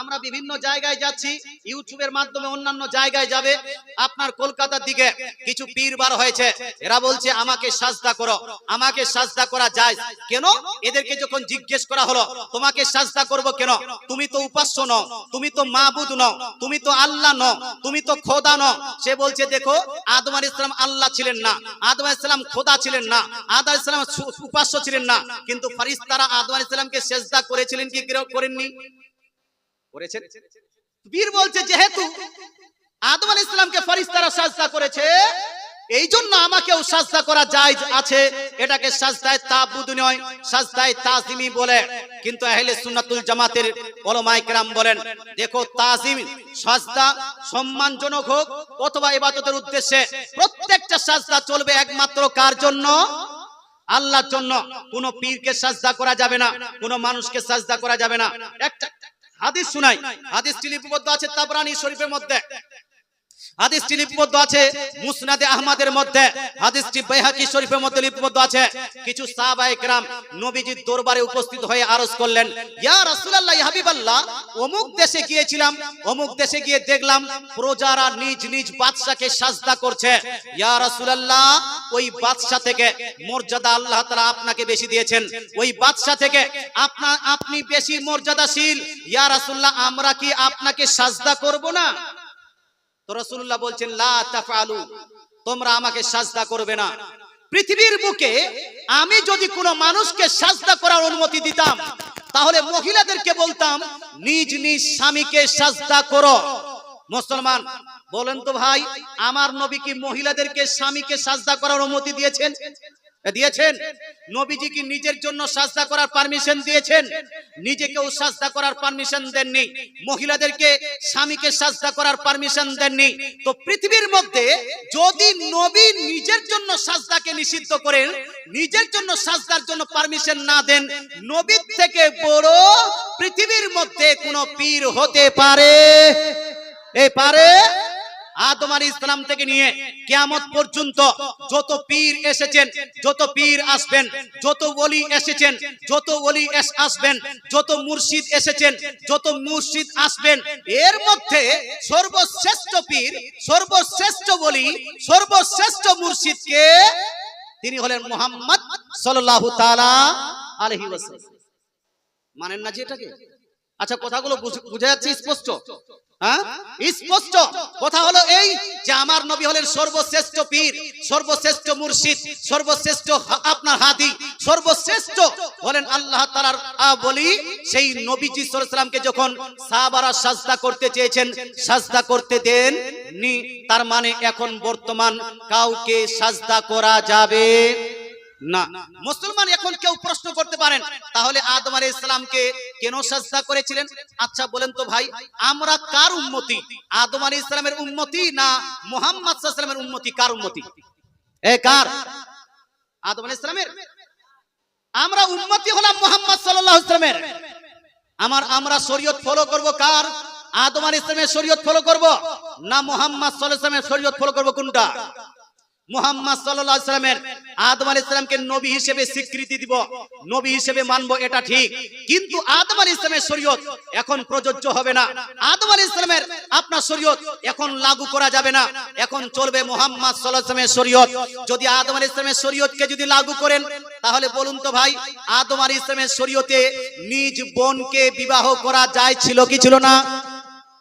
আমরা বিভিন্ন জায়গায় যাচ্ছি ইউটিউবের মাধ্যমে অন্যান্য জায়গায় যাবে। আপনার কলকাতার দিকে কিছু পীর হয়েছে। এরা বলছে, আমাকে সাজদা করো, আমাকে সাজদা করা যায়। কেন? এদেরকে যখন জিজ্ঞেস করা হলো, তোমাকে সাজদা করব কেন? তুমি তো উপাস্য নও, তুমি তো মাহবুদ নও, তুমি তো আল্লাহ নও, তুমি তো খোদা নও। সে বলছে, দেখো, আদম আলাইহিস আল্লাহ ছিলেন না, আদম আলাইহিস খোদা ছিলেন না, আদম আলাইহিস উপাস্য ছিলেন না। কিন্তু ফারিস্তারা আদম আলাইহিস সালামকে করেছিলেন কি করেননি? করেছেন? বীর বলছে, যেহেতু আদম আলাইহিস সালামকে ফারিস্তারা সাজদা করেছে এই জন্য আমাকেও সাজদা করা যায় আছে। এটাকে সাজদায় নয়, সাজদায় তাজিমি বলে। কিন্তু আহলে জামাতের বলেন, দেখো, তাজিম, সাজদা সম্মানজনক হোক, অথবা ইবাদতের উদ্দেশ্যে প্রত্যেকটা সাজদা চলবে একমাত্র কার জন্য? আল্লাহর জন্য। কোন পীরকে সাজদা করা যাবে না, কোন মানুষকে সাজদা করা যাবে না। একটা হাদিস শুনাই হাদিসটি লিপিবদ্ধ আছে তাবরানি শরীফের মধ্যে। হাদিসটি লিপিবদ্ধ আছে মুসনাদে আহমদের মধ্যে হাদিসটি বাইহাকি শরীফের মধ্যে লিপিবদ্ধ আছে কিছু সাহাবায়ে کرام নবীজির দরবারে উপস্থিত হয়ে আরজ করলেন ইয়া রাসূলুল্লাহ ইয়া হাবিবাল্লাহ অমুক দেশে গিয়েছিলাম অমুক দেশে গিয়ে দেখলাম প্রজারা নিজ নিজ বাদশাকে সাজদা করছে ইয়া রাসূলুল্লাহ ওই বাদশা থেকে মর্যাদা আল্লাহ তাআলা আপনাকে বেশি দিয়েছেন ওই বাদশা থেকে আপনা আপনি বেশি মর্যাদাশীল ইয়া রাসূলুল্লাহ আমরা কি আপনাকে সাজদা করব না তো রসুল্লাহ বলছেন তোমরা আমাকে সাজদা করবে না। পৃথিবীর বুকে আমি যদি কোনো মানুষকে সাজদা করার অনুমতি দিতাম, তাহলে মহিলাদেরকে বলতাম, নিজ নিজ স্বামীকে সাজদা করো। মুসলমান, বলেন তো ভাই, আমার নবী কি মহিলাদেরকে স্বামীকে সাজদা করার অনুমতি দিয়েছেন? দিয়েছেন। নবীজি কি নিজের জন্য সাজদা করার পারমিশন দিয়েছেন। নিজেকেও সাজদা করার পারমিশন দেননি। মহিলাদেরকে স্বামীকে সাজদা করার পারমিশন দেননি। তো পৃথিবীর মধ্যে যদি নবী নিজের জন্য সাজদাকে নিষিদ্ধ করেন, নিজের জন্য সাজদার জন্য পারমিশন না দেন, নবীর থেকে বড় পৃথিবীর মধ্যে কোনো পীর হতে পারে। এ পারে? আদম আলী ইসলাম থেকে নিয়ে কেয়ামত পর্যন্ত যত পীর এসেছেন, যত পীর আসবেন, যত ওলি এসেছেন, যত এস- আসবেন, যত মুর্শিদ এসেছেন, যত মুর্শিদ আসবেন, এর মধ্যে সর্বশ্রেষ্ঠ পীর, সর্বশ্রেষ্ঠ বলি সর্বশ্রেষ্ঠ মুর্শিদকে তিনি হলেন মোহাম্মদ সাল্লাল্লাহু তাআলা আলাইহি মানেন না যে এটাকে? আচ্ছা কথাগুলো বুঝ- যাচ্ছে স্পষ্ট? হ্যাঁ? স্পষ্ট। কথা হলো এই যে আমার নবী হলেন সর্বশ্রেষ্ঠ পীর সর্বশ্রেষ্ঠ মুর্শিদ সর্বশ্রেষ্ঠ আপনার হাদি সর্বশ্রেষ্ঠ হলেন আল্লাহ তাআলার আহ, বলি সেই নবীজি সাল্লামকে যখন সাহাবারা সাজদা করতে চেয়েছেন সাজদা করতে দেন নি তার মানে এখন বর্তমান কাউকে সাজদা করা যাবে না, মুসলমান এখন কেউ প্রশ্ন করতে পারেন, তাহলে আদম আলাইহিস সালামকে কেন সাজদা করেছিলেন? আচ্ছা বলেন তো ভাই, আমরা কার উম্মতি? আদম আলাইহিস সালামের উম্মতি না মুহাম্মদ সাল্লামের উম্মতি? কার উম্মতি? এ, কার? আদম আলাইহিস সালামের? আমরা উম্মতি হলাম মুহাম্মদ সাল্লাল্লাহু আলাইহি সাল্লামের আমার, আমরা শরীয়ত ফলো করব কার? আদম আলাইহিস সালামের শরীয়ত ফলো করব? না মুহাম্মদ সাল্লাল্লাহু আলাইহি সাল্লামের শরীয়ত ফলো করব কোনটা? মুহাম্মদ সাল্লামের আদম আলাইহিস সালামকে নবী হিসেবে স্বীকৃতি দিব, নবী হিসেবে মানবো এটা ঠিক, কিন্তু আদম আলাইহিস সালামের শরীয়ত এখন প্রযোজ্য হবে না। আদম আলাইহিস সালামের আপনার শরীয়ত এখন লাগু করা যাবে না, এখন চলবে মোহাম্মদ সাল্লাল্লাহু আলাইহি সাল্লামের শরীয়ত। যদি আদম আলাইহিস সালামের শরীয়তকে যদি লাগু করেন, তাহলে বলুন তো ভাই, আদম আলাইহিস সালামের শরীয়তে নিজ বোনকে বিবাহ করা যায় ছিল কি ছিল না?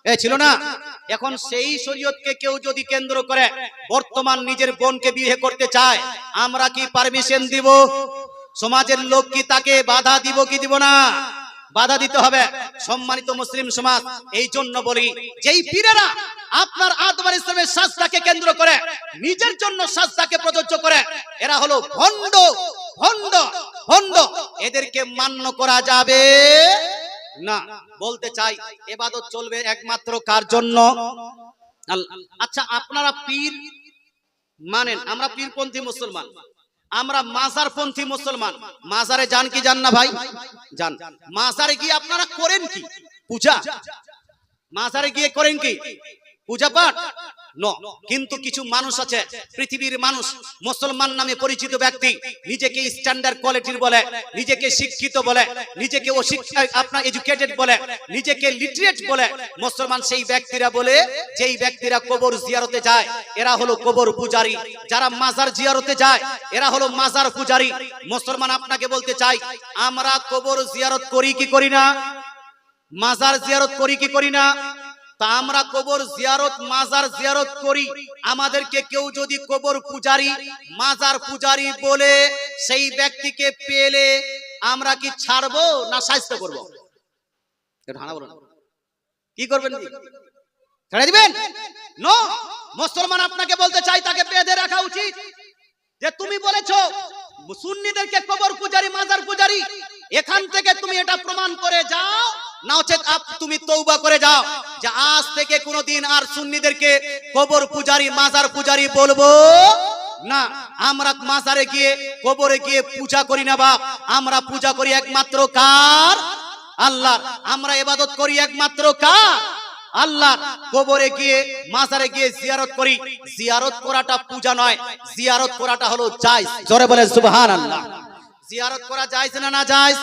এ, ছিল না? এখন সেই শরীয়তকে কেউ যদি কেন্দ্র করে বর্তমান নিজের বোনকে বিয়ে করতে চায় আমরা কি পারমিশন দিব? সমাজের লোক কি তাকে বাধা দিব কি দিব না? বাধা দিতে হবে। সম্মানিত মুসলিম সমাজ এই জন্য বলি যেই পীরেরা আপনার আদমার ইসলামের সাজদাকে কেন্দ্র করে নিজের জন্য সাজদাকে প্রযোজ্য করে এরা হলো ভণ্ড ভণ্ড ভণ্ড। এদেরকে মান্য করা যাবে। না বলতে চাই, এবাদত চলবে একমাত্র কার জন্য? আচ্ছা আপনারা পীর মানেন, আমরা পীরপন্থী মুসলমান। আমরা মাজারপন্থী মুসলমান। মাজারে যান কি যান না ভাই? যান। মাজারে গিয়ে আপনারা করেন কি? পূজা। মাজারে গিয়ে করেন কি? পূজা পাঠ ন। কিন্তু কিছু মানুষ আছে, পৃথিবীর মানুষ, মুসলমান নামে পরিচিত ব্যক্তি, নিজেকে স্ট্যান্ডার্ড কোয়ালিটির বলে, নিজেকে শিক্ষিত বলে, নিজেকে আপনার এডুকেটেড বলে, নিজেকে লিটারেট বলে। মুসলমান সেই ব্যক্তিরা বলে, যেই ব্যক্তিরা কবর জিয়ারতে যায়, এরা হলো কবর পূজারী। যারা মাজার জিয়ারতে যায়, এরা হলো মাজার পূজারী। মুসলমান আপনাকে বলতে চাই, আমরা কবর জিয়ারত করি কি করি না? মাজার জিয়ারত করি কি করি না? তা আমরা কবর জিয়ারত, মাজার জিয়ারত করি। আমাদেরকে কেউ যদি কবর পূজারি, মাজার পূজারি বলে সেই ব্যক্তিকে পেলে আমরা কি ছাড়বো না সাহায্য করব? কি করবেন দিবেন? নো! মুসলমান আপনাকে বলতে চাই, তাকে বেঁধে রাখা উচিত। যে তুমি বলেছ, সুন্নিদেরকে কবর পূজারি, মাজার পূজারি, এখান থেকে তুমি এটা প্রমাণ করে যাও। না আপ- তুমি তৌবা করে যাও। যে আজ থেকে কোনোদিন আর সুন্নিদেরকে কবর পূজারি, মাজার পূজারি বলব না। আমরা মাজারে গিয়ে, কবরে গিয়ে পূজা করি না বাপ। আমরা পূজা করি একমাত্র কার? আল্লাহ। আমরা এবাদত করি একমাত্র কার? আল্লাহ। কবরে গিয়ে, মাজারে গিয়ে জিয়ারত করি। জিয়ারত করাটা পূজা নয়। জিয়ারত করাটা হলো জায়েজ। জোরে বলে সুবহানাল্লাহ। জিয়ারত করা যায় না না যায়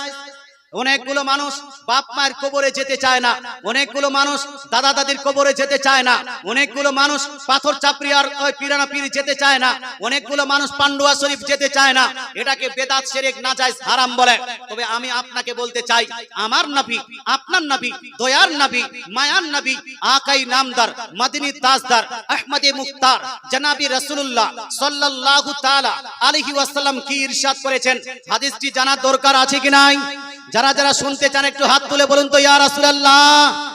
অনেকগুলো মানুষ বাপ মায়ের কবরে যেতে চায় না। অনেকগুলো মানুষ দাদা দাদির কবরে যেতে চায় না। অনেকগুলো মানুষ পাথর চাপড়ি আর ওই পিরানা পিড়ি যেতে চায় না। অনেকগুলো মানুষ পান্ডুয়া শরীফ যেতে চায় না। এটাকে বেদাত শেরেক না যায় হারাম বলে। তবে আমি আপনাকে বলতে চাই, আমার নবী আপনার নবী দয়ার নবী মায়ার নবী আকাই নামদার, মদিনী তাজদার, আহমদে মুখতার, জনাবি রাসূলুল্লাহ সাল্লাল্লাহু তাআলা আলাইহি ওয়াসাল্লাম কি ইরশাদ করেছেন? হাদিসটি জানার দরকার আছে কি নাই? যারা যারা শুনতে চান একটু হাত তুলে বলুন তো ইয়া রাসূলুল্লাহ।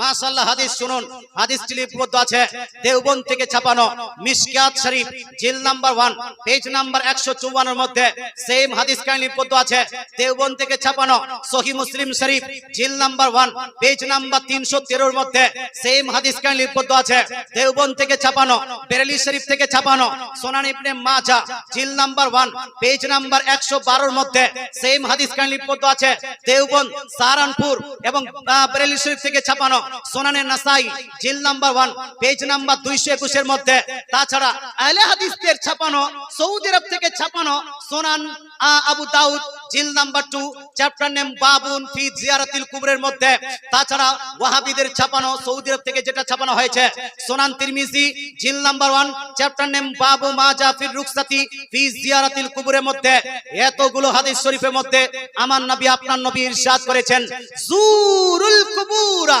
মাশাআল্লাহ, হাদিস শুনুন। হাদিসটি লিপিবদ্ধ আছে। দেওবন্দ থেকে ছাপানো। মিশকাত শরীফ, জিল নাম্বার 1 পেজ নাম্বার 154 এর মধ্যে সেম হাদিস কাহিনী লিপিবদ্ধ আছে। দেওবন্দ থেকে ছাপানো সহিহ মুসলিম শরীফ, জিল নাম্বার 1 পেজ নাম্বার 313 এর মধ্যে সেম হাদিস কাহিনী লিপিবদ্ধ আছে। দেওবন্দ থেকে ছাপানো, বেরেলি শরীফ থেকে ছাপানো সোনান ইবনে মাজাহ জিল নাম্বার 1 পেজ নাম্বার 112 এর মধ্যে সেম হাদিস কাহিনী লিপিবদ্ধ আছে। দেওবন্দ, সাহারানপুর এবং বেরেলি শরীফ থেকে ছাপানো সোনানে নাসাই, জিল নাম্বার ওয়ান, পেজ নাম্বার দুইশো একুশের মধ্যে। তাছাড়া আহলে হাদিসদের ছাপানো, সৌদি আরব থেকে ছাপানো সোনান আবু দাউদ, জিল নাম্বার টু, চ্যাপ্টার নেম বাবুন ফি জিয়ারাতিল কুবরের মধ্যে। তাছাড়া ওয়াহাবিদের ছাপানো, সৌদি আরব থেকে যেটা ছাপানো হয়েছে, সোনান তিরমিজি, জিল নাম্বার ওয়ান, চ্যাপ্টার নেম বাবু মাজা ফির রুকসাতি ফি জিয়ারাতিল কুবরের মধ্যে। এতগুলো হাদিস শরীফের মধ্যে আমার নবী আপনার নবী ইরশাদ করেছেন, জুরুল কুবুরা।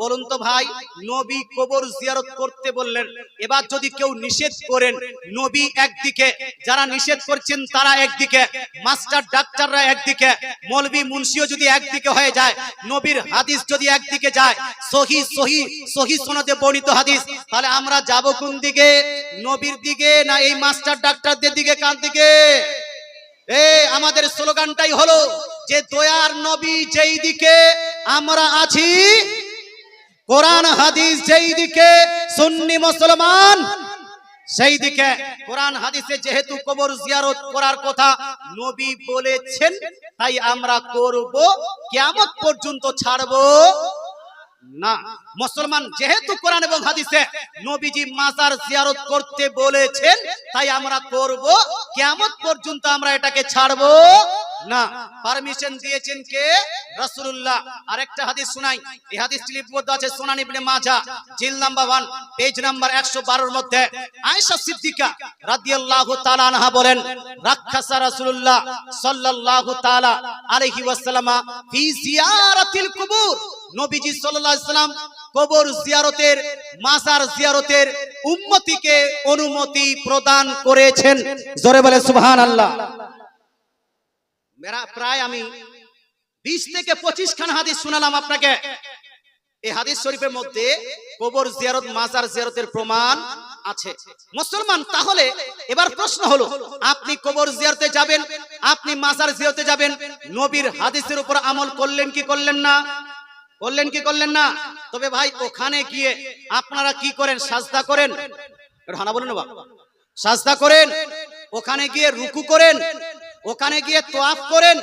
বলুন তো ভাই, নবী কবর জিয়ারত করতে বললেন। এবার যদি কেউ নিষেধ করেন, নবী একদিকে, যারা নিষেধ করছেন তারা একদিকে, মাস্টার ডাক্তাররা একদিকে, মৌলবী মুন্সিও যদি একদিকে হয়ে যায়, নবীর হাদিস যদি একদিকে যায়, সহি সহি সহি সনদে বর্ণিত হাদিস, তাহলে আমরা যাব কোন দিকে? নবীর দিকে না এই মাস্টার ডাক্তারদের দিকে, কার দিকে? এ আমাদের স্লোগানটাই হলো, যে দয়ার নবী যেই দিকে, আমরা আছি কোরআন, হাদিস যেই দিকে সুন্নি মুসলমান সেই দিকে কোরআন, হাদিসে যেহেতু কবর জিয়ারত করার কথা নবী বলেছেন, তাই আমরা করব, কিয়ামত পর্যন্ত ছাড়বো না। মুসলমান যেহেতু কোরআন এবং হাদিসে নবীজি মাজার জিয়ারত করতে বলেছেন, তাই আমরা করব, কিয়ামত পর্যন্ত আমরা এটাকে ছাড়বো না পারমিশন দিয়েছেন কে? রাসূলুল্লাহ। আরেকটা হাদিস শুনাই। এই হাদিসটি লিপিবদ্ধ আছে সুনান ইবনে মাজাহ, জিল নাম্বার 1 পেজ নাম্বার 112 এর মধ্যে। আয়েশা সিদ্দিকা রাদিয়াল্লাহু তাআলা আনহা বলেন রাখাসা রাসূলুল্লাহ সাল্লাল্লাহু তাআলা আলাইহি ওয়াসাল্লাম ফি জিয়ারাতিল কুবুর। নবীজি সাল্লাল্লাহু আলাইহি সাল্লাম কবর জিয়ারতের, মাজার জিয়ারতের উম্মতিকে অনুমতি প্রদান করেছেন। জোরে বলে সুবহানাল্লাহ। মেরা প্রায় আমি বিশ থেকে পঁচিশ খান হাদিস শোনালাম আপনাকে। এই হাদিস শরীফের মধ্যে কবর জিয়ারত, মাজার জিয়ারতের প্রমাণ আছে। মুসলমান, তাহলে এবার প্রশ্ন হলো, আপনি কবর জিয়ারতে যাবেন, আপনি মাজার জিয়ারতে যাবেন, নবীর হাদিসের উপর আমল করলেন কি করলেন না? করলেন কি করলেন না? তবে ভাই, ওখানে গিয়ে আপনারা কি করেন? সাজদা করেন। হানা বলুন বাবা সাজদা করেন, ওখানে গিয়ে রুকু করেন ওখানে গিয়ে তোয়াফ করেন।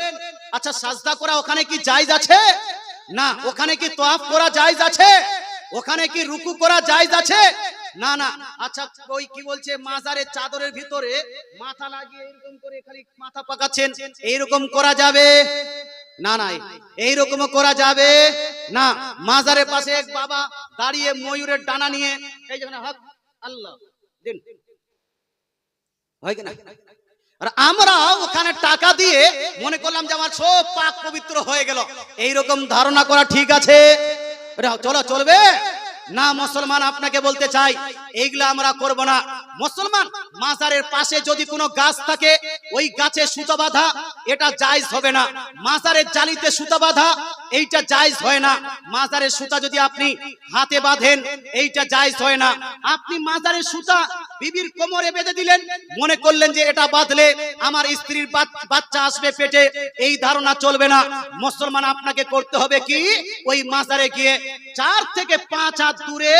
আচ্ছা সাজদা করা ওখানে কি জায়জ আছে? না, ওখানে কি তোয়াফ করা জায়জ আছে? ওখানে কি রুকু করা জায়জ আছে? না না। আচ্ছা ওই কি বলছে, মাজারের চাদরের ভিতরে মাথা লাগিয়ে এরকম করে খালি মাথা পাকাচ্ছেন, এইরকম করা যাবে? না না, এইরকমও করা যাবে? না, মাজারের পাশে এক বাবা দাঁড়িয়ে ময়ূরের ডানা নিয়ে, এই যেখানে হক, আল্লাহ, দিন। হয় কিনা আমরা ওখানে টাকা দিয়ে মনে করলাম যে আমার সব পাক পবিত্র হয়ে গেল। এইরকম ধারণা করা ঠিক আছে? চলো, চলবে? না, মুসলমান, আপনাকে বলতে চাই, এইগুলা আমরা করব না। মুসলমান, মাজারের পাশে যদি কোনো গাছ থাকে, ওই গাছে সুতা বাঁধা, এটা জায়েজ হবে না। মাজারের জালিতে সুতা বাঁধা এইটা জায়েজ হয় না। মাজারের সুতা যদি আপনি হাতে বাঁধেন, এইটা জায়েজ হয় না। আপনি মাজারের সুতা বিবির কোমরে বেঁধে দিলেন, মনে করলেন যে এটা বাঁধলে আমার স্ত্রীর বাচ্চা আসবে পেটে। এই ধারণা চলবে না। মুসলমান আপনাকে করতে হবে কি? ওই মাজারে গিয়ে চার থেকে পাঁচ হাত দূরে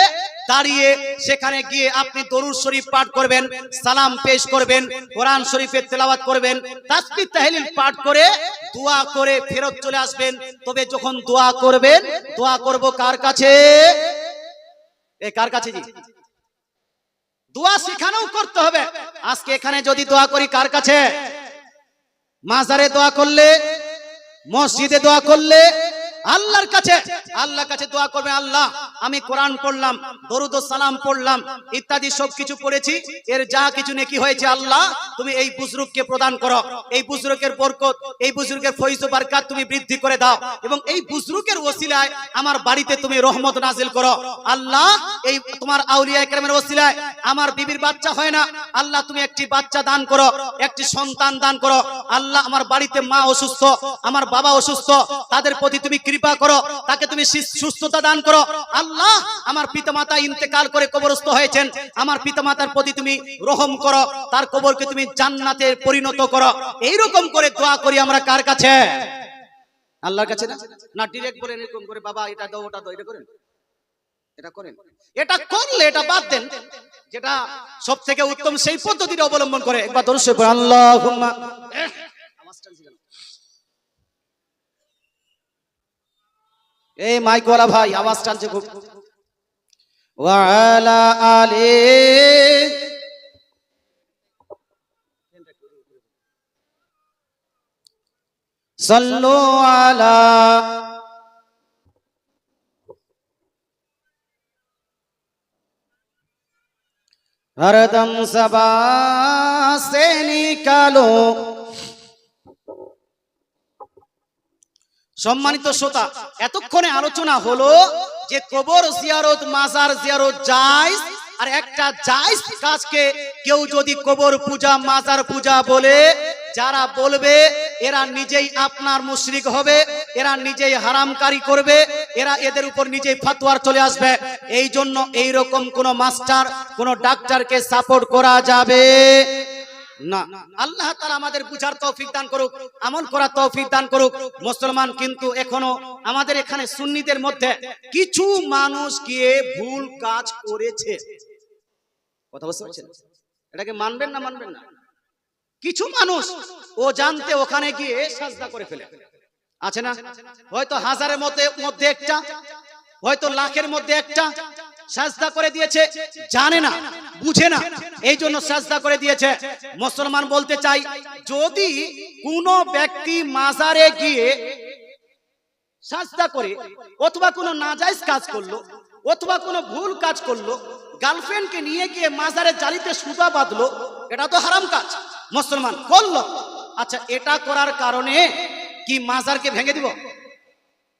দাঁড়িয়ে সেখানে গিয়ে আপনি দরুদ শরীফ পাঠ করবেন, সালাম পেশ করবেন, কোরআন শরীফের তেলাওয়াত করবেন, তাসবিহ, তাহলিল পাঠ করে দোয়া করে ফেরত চলে আসবেন। তবে যখন দোয়া করবেন, দোয়া করব কার কাছে? এ, কার কাছে দোয়া শিখানো করতে হবে। আজকে এখানে যদি দোয়া করি কার কাছে? মাজারে দোয়া করলে, মসজিদে দোয়া করলে আল্লাহর কাছে আল্লাহর কাছে দোয়া করবে, আল্লাহ, আমি কোরআন পড়লাম, দরুদ সালাম পড়লাম, ইত্যাদি সব কিছু পড়েছি, এর যা কিছু নেকি হয়েছে আল্লাহ, তুমি এই বুজরুককে প্রদান করো, এই বুজরুকের বরকত, এই বুজরুকের ফৈজ বারকাত তুমি বৃদ্ধি করে দাও, এবং এই বুজরুকের ওসিলায় আমার বাড়িতে তুমি রহমত নাজিল করো, আল্লাহ এই তোমার আউলিয়া একরামের ওসিলায় আমার বিবির বাচ্চা হয় না। আল্লাহ, তুমি একটি বাচ্চা দান করো, একটি সন্তান দান করো। আল্লাহ, আমার বাড়িতে মা অসুস্থ, আমার বাবা অসুস্থ, তাদের প্রতি তুমি কৃপা করো, তাকে তুমি সুস্থতা দান করো। আল্লাহ, আমার পিতামাতা ইন্তেকাল করে কবরস্থ হয়েছেন। আমার পিতামাতার প্রতি তুমি রহম করো, তার কবরকে তুমি জান্নাতে পরিণত করো। এইরকম করে দোয়া করি আমরা কার কাছে? আল্লাহর কাছে না? না ডিরেক্ট বলেন, এরকম করে, বাবা, এটা দাও, ওটা দাও, এটা করেন। এটা করেন। এটা করলে এটা বাদ দেন। যেটা সব থেকে উত্তম সেই পদ্ধতিটা অবলম্বন করে। একবার দর্শক করে আল্লাহ এই মাইকওয়ালা ভাই, আওয়াজ টানছে খুব। ওয়ালা আলে। সাল্লু আলা हरदम सबा से निकालो সম্মানিত শ্রোতা এতক্ষণে আলোচনা হলো যে কবর জিয়ারত মাজার জিয়ারত জায়েজ আর একটা জায়েজ কাজকে কেউ যদি কবর পূজা মাজার পূজা বলে যারা বলবে, এরা নিজেই আপনার মুশরিক হবে, এরা নিজেই হারামকারী করবে, এরা এদের উপর নিজেই ফতোয়ার চলে আসবে। এই জন্য এই রকম কোন মাস্টার কোন ডাক্তারকে সাপোর্ট করা যাবে না। আল্লাহ তাআলা আমাদের বুঝার তৌফিক দান করুক, আমল করার তৌফিক দান করুক। মুসলমান কিন্তু এখনও আমাদের এখানে সুন্নিদের মধ্যে কিছু মানুষ গিয়ে ভুল কাজ করেছে। কথা পারছেন? এটাকে মানবেন না মানবেন না? কিছু মানুষ ও জানতে ওখানে গিয়ে সাজদা করে ফেলে। আছে না? হয়তো হাজারের মধ্যে মধ্যে একটা, হয়তো লাখের মধ্যে একটা সাজদা করে দিয়েছে, জানে না, বুঝে না। এই জন্য সাজদা করে দিয়েছে। মুসলমান বলতে চাই, যদি কোনো ব্যক্তি মাজারে গিয়ে সাজদা করে, অথবা কোনো নাজাইজ কাজ করল, অথবা কোনো ভুল কাজ করল, গার্লফ্রেন্ডকে নিয়ে গিয়ে মাজারে জালিতে সুতা বাঁধলো, এটা তো হারাম কাজ। মুসলমান করল আচ্ছা এটা করার কারণে কি মাজারকে ভেঙে দিব?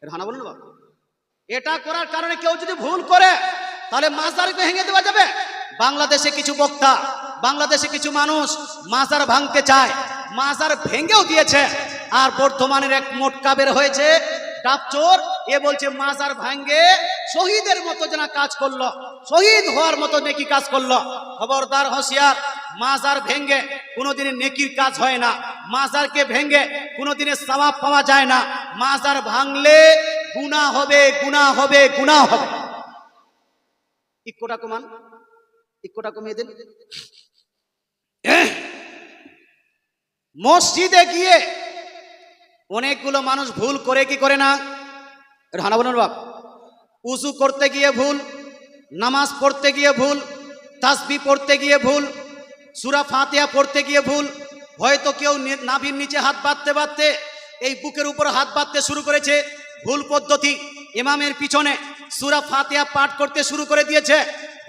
হানা বলুন এটা করার কারণে কেউ যদি ভুল করে, তাহলে মাজারকে ভেঙে দেওয়া যাবে। বাংলাদেশে কিছু বক্তা, বাংলাদেশে কিছু মানুষ মাজার ভাঙতে চায়, মাজার ভেঙেও দিয়েছে, আর বর্ধমানের এক মোটকা বের হয়েছে ডাবচোর এ বলছে, মাজার ভাঙ্গে শহীদের মতো যেন কাজ করল, শহীদ হওয়ার মতো নেকি কাজ করল। খবরদার, হুঁশিয়ার মাজার ভেঙ্গে কোনোদিনই নেকির কাজ হয় না। মাজারকে ভেঙ্গে কোনোদিনে সওয়াব পাওয়া যায় না। মাজার ভাঙলে গুনাহ হবে গুনাহ হবে গুনাহ হবে। ইক্কোটা কমান ইক্কোটা কমিয়ে দিন। মসজিদে গিয়ে অনেকগুলো মানুষ ভুল করে কি করে না? হানা বলুন বাপ। উজু করতে গিয়ে ভুল, নামাজ পড়তে গিয়ে ভুল, তাসবি পড়তে গিয়ে ভুল সুরা ফাতিহা পড়তে গিয়ে ভুল। হয়তো কেউ নাভির নিচে হাত বাঁধতে বাঁধতে এই বুকের উপর হাত বাঁধতে শুরু করেছে। ভুল পদ্ধতি ইমামের পিছনে সুরা ফাতিহা পাঠ করতে শুরু করে দিয়েছে।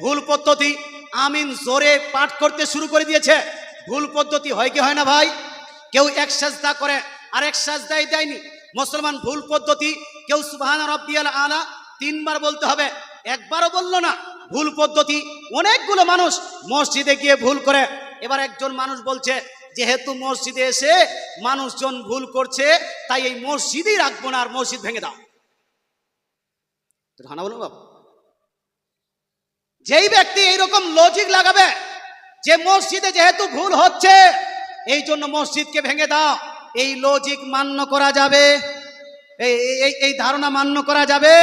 ভুল পদ্ধতি আমিন জোরে পাঠ করতে শুরু করে দিয়েছে। ভুল পদ্ধতি হয় কি হয় না ভাই? কেউ এক সাজদা করে, আরেক সাজদাই দেয়নি। মুসলমান ভুল পদ্ধতি, কেউ সুবহান রব্বিয়াল আলা তিনবার বলতে হবে। একবারও বলল না। ভুল পদ্ধতি, অনেকগুলো মানুষ মসজিদে গিয়ে ভুল করে। এবার একজন মানুষ বলছে, যেহেতু মসজিদে এসে মানুষজন ভুল করছে, তাই এই মসজিদই রাখব না, আর মসজিদ ভেঙে দাও। ধানা বলুন বাবা। যেই ব্যক্তি এইরকম লজিক লাগাবে যে মসজিদে যেহেতু ভুল হচ্ছে, এই জন্য মসজিদকে ভেঙে দাও, এই লজিক মান্য করা যাবে। এই এই ধারণা মান্য করা যাবে।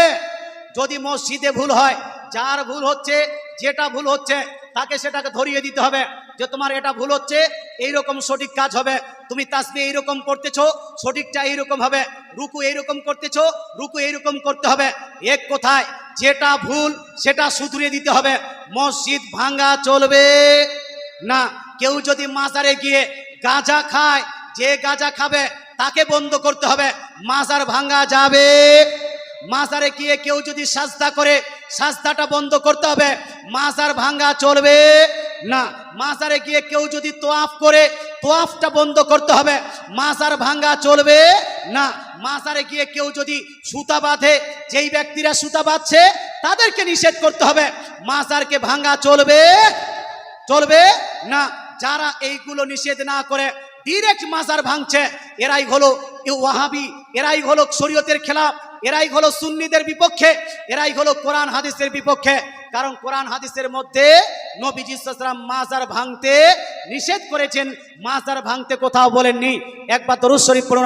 যদি মসজিদে ভুল হয় যার ভুল হচ্ছে, যেটা ভুল হচ্ছে, তাকে সেটাকে ধরিয়ে দিতে হবে। যে তোমার এটা ভুল হচ্ছে, এইরকম সঠিক কাজ হবে। তুমি তাসবি এইরকম করতেছো, সঠিকটা এইরকম হবে। রুকু এইরকম করতেছো, রুকু এইরকম করতে হবে। এক কোথায়, যেটা ভুল, সেটা শুধরিয়ে দিতে হবে। মসজিদ ভাঙ্গা চলবে না। কেউ যদি মাজারে গিয়ে গাঁজা খায়, যে গাঁজা খাবে, তাকে বন্ধ করতে হবে। মাজার ভাঙ্গা যাবে। মাজারে গিয়ে কেউ যদি সাজদা করে সাজদাটা বন্ধ করতে হবে। মাজার ভাঙ্গা চলবে না। মাজারে গিয়ে কেউ যদি তোয়াফ করে, তোয়াফটা বন্ধ করতে হবে। মাজার ভাঙ্গা চলবে না। মাজারে গিয়ে কেউ যদি সুতা বাঁধে, যেই ব্যক্তিরা সুতা বাঁধছে, তাদেরকে নিষেধ করতে হবে। মাজারকে ভাঙ্গা চলবে চলবে না। যারা এইগুলো নিষেধ না করে ডিরেক্ট মাজার ভাঙছে, এরাই হলো ওয়াহাবি, এরাই হলো শরীয়তের খেলাফ। এরাই হলো সুন্নিদের বিপক্ষে, এরাই হলো কোরআন হাদিসের বিপক্ষে। কারণ কোরআন হাদিসের মধ্যে নবীজি সাল্লাম মাজার ভাঙতে নিষেধ করেছেন, মাজার ভাঙতে কোথাও বলেননি। একবার দরুদ শরীফ